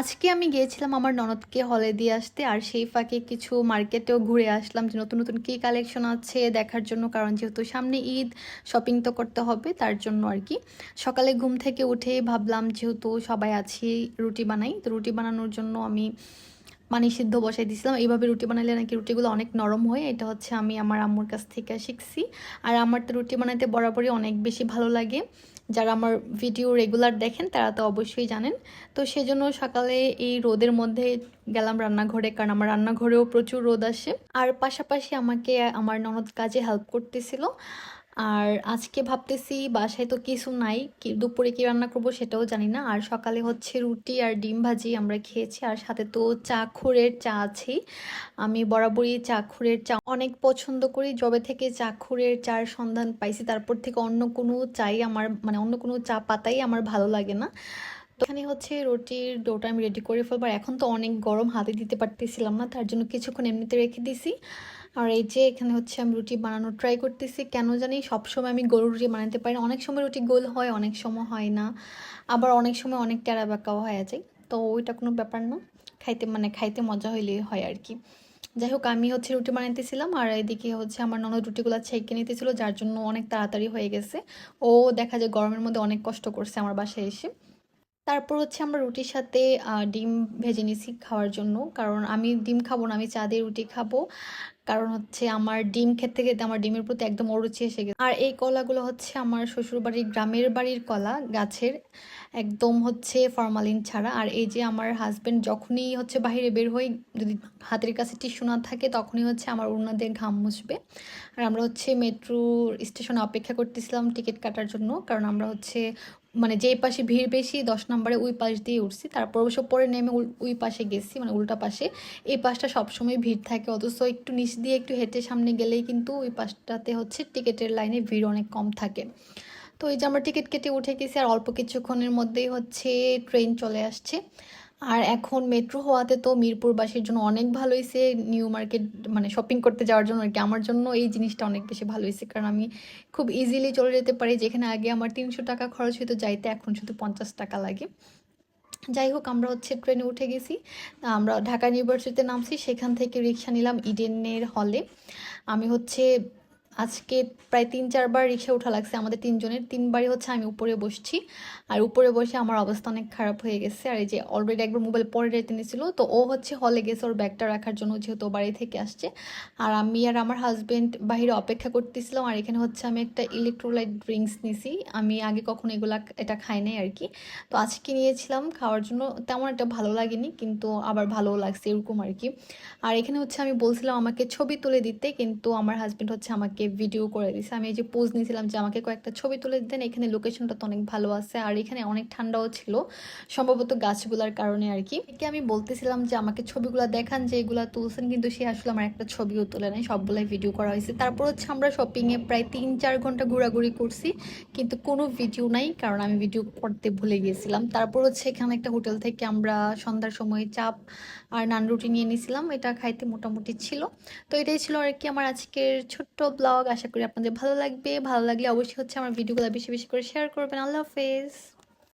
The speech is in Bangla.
আজকে আমি গিয়েছিলাম আমার ননদকে হলে দিয়ে আসতে, আর সেই ফাঁকে কিছু মার্কেটেও ঘুরে আসলাম যে নতুন নতুন কী কালেকশন আছে দেখার জন্য, কারণ যেহেতু সামনে ঈদ শপিং তো করতে হবে তার জন্য আর কি। সকালে ঘুম থেকে উঠে ভাবলাম যেহেতু সবাই আছি, রুটি বানাই, তো রুটি বানানোর জন্য আমি পানি সিদ্ধ বসাই দিয়েছিলাম। এইভাবে রুটি বানালে নাকি রুটিগুলো অনেক নরম হয়, এটা হচ্ছে আমি আমার আম্মুর কাছ থেকে শিখছি। আর আমার তো রুটি বানাতে বরাবরই অনেক বেশি ভালো লাগে। যারা আমার ভিডিও রেগুলার দেখেন, তারা তো অবশ্যই জানেন। তো সেজন্য সকালে এই রোদের মধ্যে গেলাম রান্নাঘরে, কারণ আমার রান্নাঘরেও প্রচুর রোদ আসে। আর পাশাপাশি আমাকে আমার ননদ কাজে হেল্প করতেছিল। আর আজকে ভাবতেছি বাসায় তো কিছু নাই দুপুরে কি রান্না করব সেটাও জানি না। আর সকালে হচ্ছে রুটি আর ডিম ভাজি আমরা খেয়েছি, আর সাথে তো চাখুরের চা আছেই আমি বরাবরই চাখুরের চা অনেক পছন্দ করি জবে থেকে চাখুরের চার সন্ধান পাইছি তারপর থেকে অন্য কোনো চাই আমার মানে অন্য কোনো চা পাতাই আমার ভালো লাগে না। তো এখানে হচ্ছে রুটির ডোটা আমি রেডি করে ফেলব এখন তো অনেক গরম, হাতে দিতে পারতেছিলাম না, তার জন্য কিছুক্ষণ এমনিতে রেখে দিছি। আর এই যে এখানে হচ্ছে আমি রুটি বানানোর ট্রাই করতেছি, কেন জানি সবসময় আমি গরুর রুটি বানাতে পারি অনেক সময় রুটি গোল হয়, অনেক সময় হয় না। আবার অনেক সময় অনেক টেরা বাঁকাও হয়ে যায়। তো ওইটা কোনো ব্যাপার না। খাইতে মানে খাইতে মজা হইলেই হয় আর কি। যাই হোক, আমি হচ্ছে রুটি বানাইতেছিলাম আর এদিকে হচ্ছে আমার ননদ রুটিগুলো ছেঁকে নিতেছিল, যার জন্য অনেক তাড়াতাড়ি হয়ে গেছে। ও দেখা যায় গরমের মধ্যে অনেক কষ্ট করছে আমার বাসায় এসে। তারপর হচ্ছে আমরা রুটির সাথে ডিম ভেজে নিছি খাওয়ার জন্য। কারণ আমি ডিম খাব না, আমি চা দিয়ে রুটি খাব। কারণ হচ্ছে আমার ডিম খেতে খেতে আমার ডিমের প্রতি একদম অরুচি এসে গেছে। আর এই কলাগুলো হচ্ছে আমার শ্বশুরবাড়ির, গ্রামের বাড়ির কলা, গাছের, একদম হচ্ছে ফরমালিন ছাড়া। আর এই যে আমার হাজব্যান্ড যখনই হচ্ছে বাহিরে বের হই, যদি হাতের কাছে টিস্যু না থাকে, তখনই হচ্ছে আমার উড়না দিয়ে ঘাম মুছবে। আর আমরা হচ্ছে মেট্রো স্টেশনে অপেক্ষা করতেছিলাম টিকিট কাটার জন্য, কারণ আমরা হচ্ছে মানে যেই পাশে ভিড় বেশি, দশ নম্বরে ওই পাশ দিয়ে উঠছি। তারপর অবশ্য পরে নেমে ওই পাশে গেছি মানে উল্টা পাশে। এই পাশটা সবসময় ভিড় থাকে, অথচ একটু নিচ দিয়ে একটু হেঁটে সামনে গেলেই কিন্তু ওই পাশটাতে হচ্ছে টিকিটের লাইনে ভিড় অনেক কম থাকে। তো এই যে আমরা টিকিট কেটে উঠে গেছি, আর অল্প কিছুক্ষণের মধ্যেই হচ্ছে ট্রেন চলে আসছে। আর এখন মেট্রো হওয়াতে তো মিরপুরবাসীর জন্য অনেক ভালো হয়েছে নিউ মার্কেট মানে শপিং করতে যাওয়ার জন্য আর কি। আমার জন্য এই জিনিসটা অনেক বেশি ভালো হয়েছে কারণ আমি খুব ইজিলি চলে যেতে পারি। যেখানে আগে আমার তিনশো টাকা খরচ হতো যাইতে এখন শুধু পঞ্চাশ টাকা লাগে। যাই হোক, আমরা হচ্ছে ট্রেনে উঠে গেছি। আমরা ঢাকা ইউনিভার্সিটিতে নামছি, সেখান থেকে রিক্সা নিলাম ইডেনের হলে আমি হচ্ছে আজকে প্রায় তিন, চারবার রিক্সা উঠা লাগছে। আমাদের তিনজনের, তিনবারই হচ্ছে আমি উপরে বসছি। আর উপরে বসে আমার অবস্থা অনেক খারাপ হয়ে গেছে। আর এই যে অলরেডি একবার মোবাইল পরে রেখে নিয়েছিল, তো ও হচ্ছে হলে গেছে ওর ব্যাগটা রাখার জন্য, যেহেতু বাড়ি থেকে আসছে। আর আমি আর আমার হাজব্যান্ড বাহিরে অপেক্ষা করতেছিলাম। আর এখানে হচ্ছে আমি একটা ইলেকট্রোলাইট ড্রিঙ্কস নিছি। আমি আগে কখনো এগুলা এটা খাই নাই আর কি। তো আজকে নিয়েছিলাম খাওয়ার জন্য। তেমন একটা ভালো লাগেনি, কিন্তু আবার ভালো লাগছে এরকম আর কি। আর এখানে হচ্ছে আমি বলছিলাম আমাকে ছবি তুলে দিতে, কিন্তু আমার হাজব্যান্ড হচ্ছে আমাকে ভিডিও করে দিছে। আমি এই যে পোজ নিয়েছিলাম যে আমাকে কয়েকটা ছবি তুলে দিতেন, এখানে লোকেশনটা তো অনেক ভালো আছে, আর এখানে অনেক ঠান্ডাও ছিল, সম্ভবত গাছগুলার কারণে আর কি। একে আমি বলতেছিলাম যে আমাকে ছবিগুলো দেখান যে এগুলো তুলছেন, কিন্তু সে আসলে আমার একটা ছবিও তোলে নাই, সবগুলাই ভিডিও করা হয়েছে। তারপর হচ্ছে আমরা শপিংয়ে প্রায় তিন চার ঘণ্টা ঘোরাঘুরি করছি, কিন্তু কোনো ভিডিও নাই, কারণ আমি ভিডিও করতে ভুলে গিয়েছিলাম। তারপর হচ্ছে এখানে একটা হোটেল থেকে আমরা সন্ধ্যার সময় চাপ আর নান রুটি নিয়ে নিয়েছিলাম এটা খাইতে মোটামুটি ছিল। তো এটাই ছিল আর কি আমার আজকের ছোট্ট ব্লগ আশা করি আপনাদের ভালো লাগবে। ভালো লাগলে অবশ্যই হচ্ছে আমার ভিডিওগুলো বেশি বেশি করে শেয়ার করবেন। আল্লাহ হাফেজ।